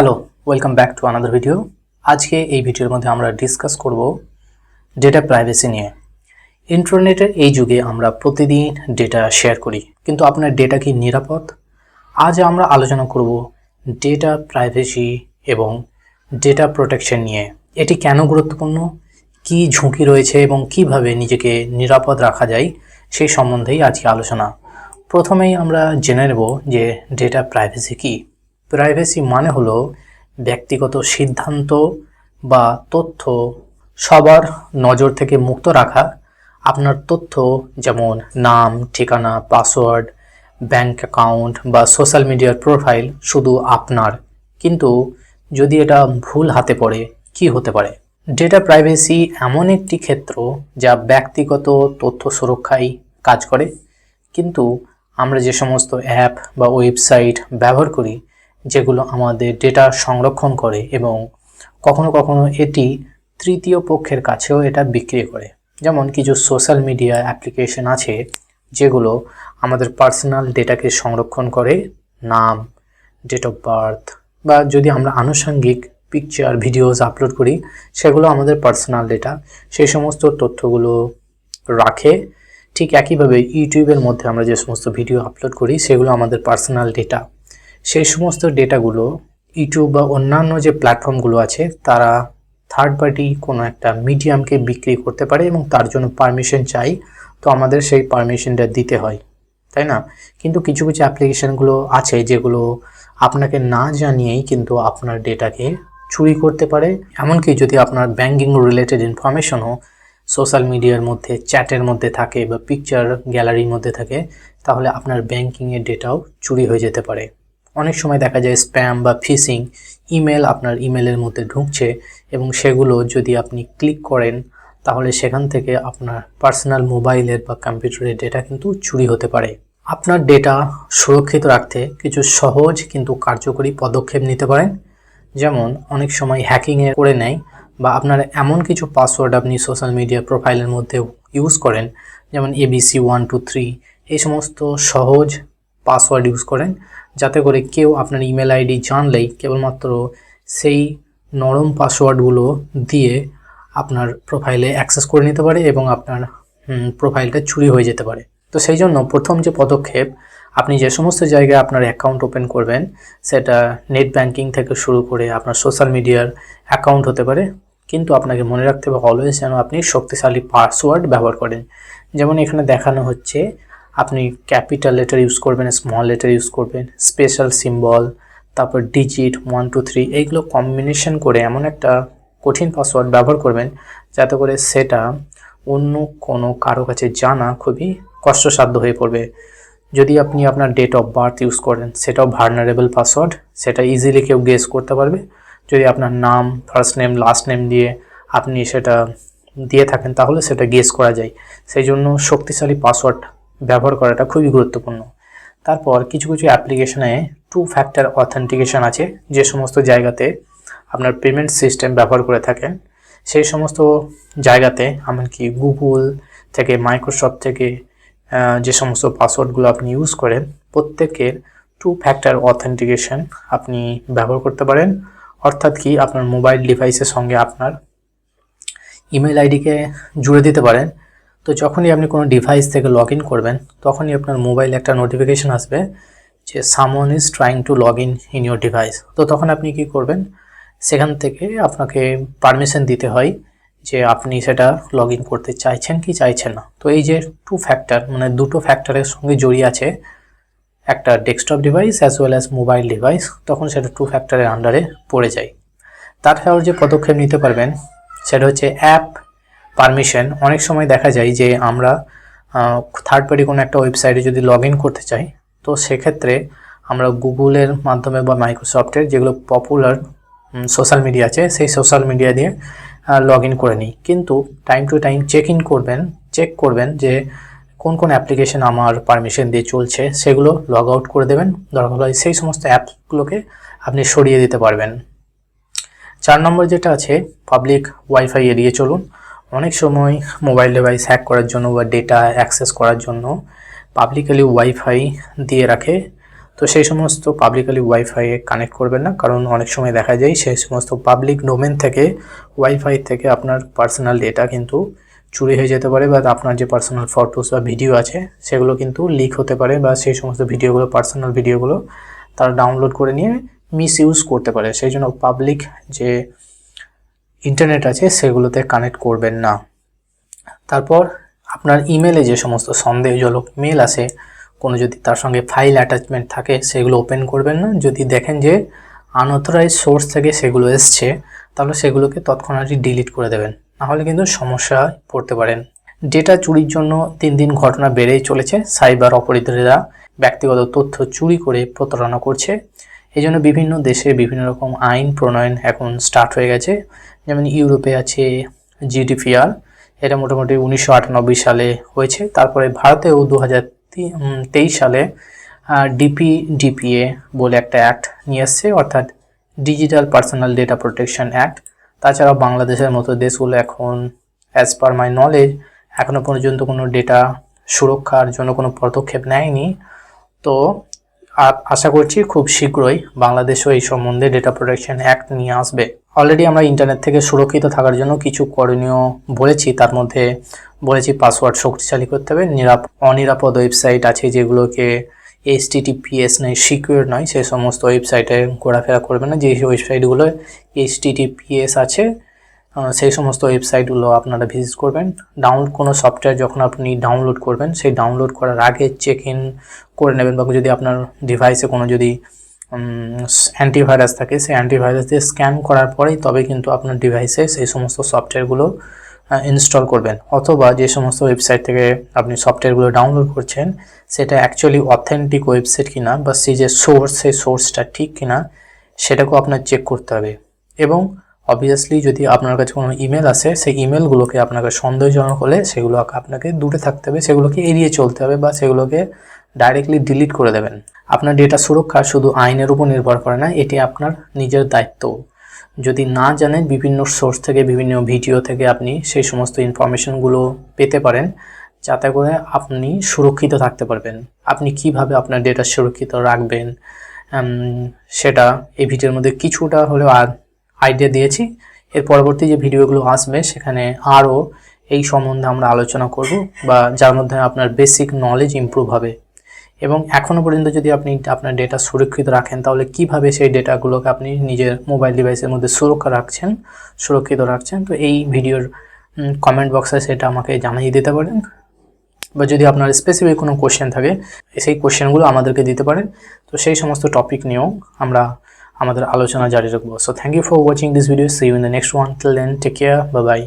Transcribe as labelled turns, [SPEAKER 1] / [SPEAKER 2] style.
[SPEAKER 1] Hello welcome back to another video আজকে এই ভিডিওর মধ্যে আমরা ডিসকাস করব ডেটা প্রাইভেসি নিয়ে। ইন্টারনেটের এই যুগে আমরা প্রতিদিন ডেটা শেয়ার করি, কিন্তু আপনার ডেটা কি নিরাপদ? আজ আমরা আলোচনা করব ডেটা প্রাইভেসি এবং ডেটা প্রোটেকশন নিয়ে। এটি কেন গুরুত্বপূর্ণ? কি ঝুঁকি রয়েছে এবং কীভাবে নিজেকে নিরাপদ রাখা যায় সেই সম্বন্ধেই আজকে আলোচনা। প্রথমেই আমরা জেনে নেব যে ডেটা প্রাইভেসি কী। প্রাইভেসি মানে হলো ব্যক্তিগত সিদ্ধান্ত বা তথ্য সবার নজর থেকে মুক্ত রাখা। আপনার তথ্য যেমন নাম, ঠিকানা পাসওয়ার্ড ব্যাংক অ্যাকাউন্ট বা সোশ্যাল মিডিয়ার প্রোফাইল শুধু আপনার। কিন্তু যদি এটা ভুল হাতে পড়ে, কি হতে পারে? ডেটা প্রাইভেসি এমন একটি ক্ষেত্র যা ব্যক্তিগত তথ্য সুরক্ষায় কাজ করে। কিন্তু আমরা যে সমস্ত অ্যাপ বা ওয়েবসাইট ব্যবহার করি যেগুলো আমাদের ডেটা সংরক্ষণ করে এবং কখনো কখনো এটি তৃতীয় পক্ষের কাছেও এটা বিক্রি করে। যেমন কিছু সোশ্যাল মিডিয়া অ্যাপ্লিকেশন আছে যেগুলো আমাদের পার্সোনাল ডেটাকে সংরক্ষণ করে, নাম ডেট অফ বার্থ বা যদি আমরা আনুষঙ্গিক পিকচার ভিডিওস আপলোড করি, সেগুলো আমাদের পার্সোনাল ডেটা সেই সমস্ত তথ্যগুলো রাখে। ঠিক একইভাবে ইউটিউবের মধ্যে আমরা যে সমস্ত ভিডিও আপলোড করি, সেগুলো আমাদের পার্সোনাল ডেটা সেই সমস্ত ডেটাগুলো ইউটিউব বা অন্যান্য যে প্ল্যাটফর্মগুলো আছে, তারা থার্ড পার্টি কোনো একটা মিডিয়ামকে বিক্রি করতে পারে এবং তার জন্য পারমিশন চাই। তো আমাদের সেই পারমিশনটা দিতে হয়, তাই না? কিন্তু কিছু কিছু অ্যাপ্লিকেশনগুলো আছে যেগুলো আপনাকে না জানিয়েই কিন্তু আপনার ডেটাকে চুরি করতে পারে। এমনকি যদি আপনার ব্যাঙ্কিং রিলেটেড ইনফরমেশনও সোশ্যাল মিডিয়ার মধ্যে চ্যাটের মধ্যে থাকে বা পিকচার গ্যালারির মধ্যে থাকে, তাহলে আপনার ব্যাঙ্কিংয়ের ডেটাও চুরি হয়ে যেতে পারে। অনেক সময় দেখা যায় স্প্যাম বা ফিসিং, ইমেল আপনার ইমেলের মধ্যে ঢুকছে এবং সেগুলো যদি আপনি ক্লিক করেন, তাহলে সেখান থেকে আপনার পার্সোনাল মোবাইলের বা কম্পিউটারের ডেটা কিন্তু চুরি হতে পারে। আপনার ডেটা সুরক্ষিত রাখতে কিছু সহজ কিন্তু কার্যকরী পদক্ষেপ নিতে পারেন। যেমন, অনেক সময় হ্যাকিংয়ে করে নেয় বা আপনার এমন কিছু পাসওয়ার্ড আপনি সোশ্যাল মিডিয়া প্রোফাইলের মধ্যে ইউজ করেন, যেমন এবিসি ওয়ান টু থ্রি এই সমস্ত সহজ পাসওয়ার্ড ইউজ করেন। যাতে করে কেউ আপনার ইমেল আইডি জানলেই কেবলমাত্র সেই নরম পাসওয়ার্ডগুলো দিয়ে আপনার প্রোফাইলে অ্যাক্সেস করে নিতে পারে এবং আপনার প্রোফাইলটা চুরি হয়ে যেতে পারে। তো সেই জন্য প্রথম যে পদক্ষেপ, আপনি যে সমস্ত জায়গায় আপনার অ্যাকাউন্ট ওপেন করবেন, সেটা নেট ব্যাংকিং থেকে শুরু করে আপনার সোশ্যাল মিডিয়ার অ্যাকাউন্ট হতে পারে। কিন্তু আপনাকে মনে রাখতে হবে অলওয়েজ যেন আপনি শক্তিশালী পাসওয়ার্ড ব্যবহার করেন। যেমন এখানে দেখানো হচ্ছে আপনি ক্যাপিটাল লেটার ইউজ করবেন স্মল লেটার ইউজ করবেন স্পেশাল সিম্বল তারপর ডিজিট ওয়ান টু থ্রি এইগুলো কম্বিনেশন করে এমন একটা কঠিন পাসওয়ার্ড ব্যবহার করবেন, যাতে করে সেটা অন্য কোনো কারও কাছে জানা খুবই কষ্টসাধ্য হয়ে পড়বে। যদি আপনি আপনার ডেট অফ বার্থ ইউজ করেন, সেটাও ভার্নারেবল পাসওয়ার্ড সেটা ইজিলি কেউ গেস করতে পারবে। যদি আপনার নাম ফার্স্ট নেম লাস্ট নেম দিয়ে আপনি সেটা দিয়ে থাকেন, তাহলে সেটা গেস করা যায়। সেই জন্য শক্তিশালী পাসওয়ার্ড ব্যবহার করাটা খুবই গুরুত্বপূর্ণ। তারপর কিছু কিছু অ্যাপ্লিকেশনে টু ফ্যাক্টর অথেন্টিকেশন আছে, যে সমস্ত জায়গাতে আপনার পেমেন্ট সিস্টেম ব্যবহার করে থাকেন। সেই সমস্ত জায়গাতে এমনকি গুগল থেকে মাইক্রোসফট থেকে যে সমস্ত পাসওয়ার্ডগুলো আপনি ইউজ করেন, প্রত্যেকের টু ফ্যাক্টর অথেন্টিকেশন আপনি ব্যবহার করতে পারেন। অর্থাৎ কি আপনার মোবাইল ডিভাইসের সঙ্গে আপনার ইমেল আইডিকে জুড়ে দিতে পারেন। তো যখনই আপনি কোনো ডিভাইস থেকে লগ ইন করবেন, তখনই আপনার মোবাইলে একটা নোটিফিকেশান আসবে যে someone is trying to log in in your device তো তখন আপনি কি করবেন? সেখান থেকে আপনাকে পারমিশন দিতে হয় যে আপনি সেটা লগ ইন করতে চাইছেন কি চাইছেন না। তো এই যে টু ফ্যাক্টর মানে দুটো ফ্যাক্টরের সঙ্গে জড়িয়ে আছে, একটা desktop device as well as mobile device তখন সেটা টু ফ্যাক্টরের আন্ডারে পড়ে যায়। তাছাড়াও যে পদক্ষেপ নিতে পারবেন, সেটা হচ্ছে অ্যাপ পারমিশন অনেক সময় দেখা যায় যে আমরা থার্ড পার্টি কোনো একটা ওয়েবসাইটে যদি লগ করতে চাই, তো সেক্ষেত্রে আমরা গুগলের মাধ্যমে বা মাইক্রোসফটের যেগুলো পপুলার সোশ্যাল মিডিয়া আছে, সেই সোশ্যাল মিডিয়া দিয়ে লগ ইন করে নিই। কিন্তু time to time check in করবেন চেক করবেন যে কোন কোন অ্যাপ্লিকেশন আমার পারমিশন দিয়ে চলছে, সেগুলো লগ আউট করে দেবেন। দরকার হয় সেই সমস্ত অ্যাপগুলোকে আপনি সরিয়ে দিতে পারবেন। চার নম্বর যেটা আছে পাবলিক ওয়াইফাই এড়িয়ে চলুন। অনেক সময় মোবাইল ডিভাইস হ্যাক করার জন্য বা ডেটা অ্যাক্সেস করার জন্য পাবলিকালি ওয়াইফাই দিয়ে রাখে। তো সেই সমস্ত পাবলিকালি ওয়াইফাইয়ে কানেক্ট করবেন না, কারণ অনেক সময় দেখা যায় সেই সমস্ত পাবলিক ডোমেন থেকে ওয়াইফাই থেকে আপনার পার্সোনাল ডেটা কিন্তু চুরি হয়ে যেতে পারে বা আপনার যে পার্সোনাল ফটোস বা ভিডিও আছে, সেগুলো কিন্তু লিক হতে পারে বা সেই সমস্ত ভিডিওগুলো পার্সোনাল ভিডিওগুলো তারা ডাউনলোড করে নিয়ে মিস ইউজ করতে পারে। সেই জন্য পাবলিক যে ইন্টারনেট আছে, সেগুলোতে কানেক্ট করবেন না। তারপর আপনার ইমেলে যে সমস্ত সন্দেহজনক মেল আসে কোনো যদি তার সঙ্গে ফাইল অ্যাটাচমেন্ট থাকে, সেগুলো ওপেন করবেন না। যদি দেখেন যে আনঅথরাইজ সোর্স থেকে সেগুলো এসছে, তাহলে সেগুলোকে তৎক্ষণাৎই ডিলিট করে দেবেন। নাহলে কিন্তু সমস্যায় পড়তে পারেন। ডেটা চুরির জন্য দিন দিন ঘটনা বেড়েই চলেছে। সাইবার অপরাধীরা ব্যক্তিগত তথ্য চুরি করে প্রতারণা করছে। এই জন্য বিভিন্ন দেশে বিভিন্ন রকম আইন প্রণয়ন এখন স্টার্ট হয়ে গেছে। যেমন ইউরোপে আছে জিডিপিআর এটা মোটামুটি উনিশশো আটানব্বই সালে হয়েছে। তারপরে ভারতেও দু হাজার তেইশ সালে ডিপি ডিপিএ বলে একটা অ্যাক্ট নিয়ে এসছে, অর্থাৎ digital personal data protection act তাছাড়াও বাংলাদেশের মতো দেশগুলো এখন অ্যাজ পার মাই নলেজ এখনও পর্যন্ত কোনো ডেটা সুরক্ষার জন্য কোনো পদক্ষেপ নেয়নি। তো আ- আশা করছি খুব শীঘ্রই বাংলাদেশও এই সম্বন্ধে ডেটা প্রোটেকশন অ্যাক্ট নিয়ে আসবে। অলরেডি আমরা ইন্টারনেট থেকে সুরক্ষিত থাকার জন্য কিছু করণীয় বলেছি, তার মধ্যে বলেছি পাসওয়ার্ড শক্তিশালী করতে হবে, নিরাপ, অনিরাপদ ওয়েবসাইট আছে যেগুলোকে এইচ টিটিপিএস নয় সিকিউর নয় সেই সমস্ত ওয়েবসাইটে ঘোরাফেরা করবে না, যে ওয়েবসাইটগুলো এইচ টিটিপিএস আছে সেই সমস্ত ওয়েবসাইটগুলো আপনারা ভিজিট করবেন। ডাউনলোড কোনো সফটওয়্যার যখন আপনি ডাউনলোড করবেন, সেই ডাউনলোড করার আগে চেক ইন করে নেবেন বা যদি আপনার ডিভাইসে কোনো যদি অ্যান্টিভাইরাস থাকে, সেই অ্যান্টিভাইরাস দিয়ে স্ক্যান করার পরেই তবে কিন্তু আপনার ডিভাইসে সেই সমস্ত সফটওয়্যারগুলো ইনস্টল করবেন। অথবা যে সমস্ত ওয়েবসাইট থেকে আপনি সফটওয়্যারগুলো ডাউনলোড করছেন, সেটা অ্যাকচুয়ালি অথেন্টিক ওয়েবসাইট কিনা বা সেই যে সোর্স সেই সোর্সটা ঠিক কিনা, সেটাকেও আপনার চেক করতে হবে। এবং অবভিয়াসলি যদি আপনার কাছে কোনো ইমেল আসে, সেই ইমেলগুলোকে আপনাকে সন্দেহজনক হলে সেগুলো আপনাকে দূরে থাকতে হবে, সেগুলোকে এড়িয়ে চলতে হবে বা সেগুলোকে ডাইরেক্টলি ডিলিট করে দেবেন। আপনার ডেটা সুরক্ষা শুধু আইনের উপর নির্ভর করে না, এটি আপনার নিজের দায়িত্ব। যদি না জানেন, বিভিন্ন সোর্স থেকে, বিভিন্ন ভিডিও থেকে আপনি সেই সমস্ত ইনফরমেশনগুলো পেতে পারেন, যাতে করে আপনি সুরক্ষিত থাকতে পারবেন। আপনি কীভাবে আপনার ডেটা সুরক্ষিত রাখবেন সেটা এই ভিডিওর মধ্যে কিছুটা হলেও আইডিয়া দিয়েছি। এর পরবর্তী যে ভিডিওগুলো আসবে, সেখানে আরও এই সম্বন্ধে আমরা আলোচনা করব বা যার মধ্যে আপনার বেসিক নলেজ ইমপ্রুভ হবে। এবং এখনও পর্যন্ত যদি আপনি আপনার ডেটা সুরক্ষিত রাখেন, তাহলে কীভাবে সেই ডেটাগুলোকে আপনি নিজের মোবাইল ডিভাইসের মধ্যে সুরক্ষা রাখছেন, সুরক্ষিত রাখছেন? তো এই ভিডিওর কমেন্ট বক্সে সেটা আমাকে জানিয়ে দিতে পারেন। বা যদি আপনার স্পেসিফিক কোনো কোশ্চেন থাকে, সেই কোশ্চেনগুলো আমাদেরকে দিতে পারেন। তো সেই সমস্ত টপিক নিয়েও আমরা আমাদের আলোচনা জারি রাখব। So thank you for watching this video see you in the next one till then take care bye bye